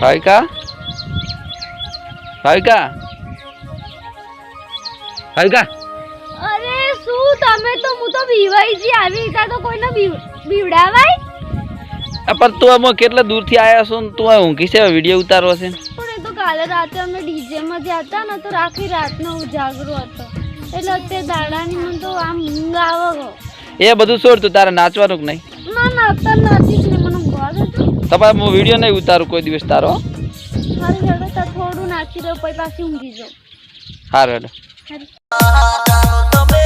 ભાવિકા ભાવિકા ભાવિકા અરે શું તમે તો હું તો બીવાઈ જી આવી કા તો કોઈને બીવડાવાય? પણ તું અમે કેટલા દૂરથી આવ્યા છો તું આ ઊંઘી છે વીડિયો ઉતારવો છે? પણ એ તો કાલે રાતે અમે ડીજે માં જતા ને તો આખી રાતનો ઉજાગરો હતો. એટલે અત્યારે દાડાની મને તો આમ ઊંઘ આવે. એ બધું છોડ તું તારે નાચવાનું કે નહીં? ના ના અત્યારે નાચીશ જ નહીં મને ઊંઘવા દે તો તમારે હું વીડિયો નહીં ઉતારું કોઈ દિવસ તારો થોડું નાખી દો પછી પાછી ઊંઘી જાઉં. હારું હેડો તમે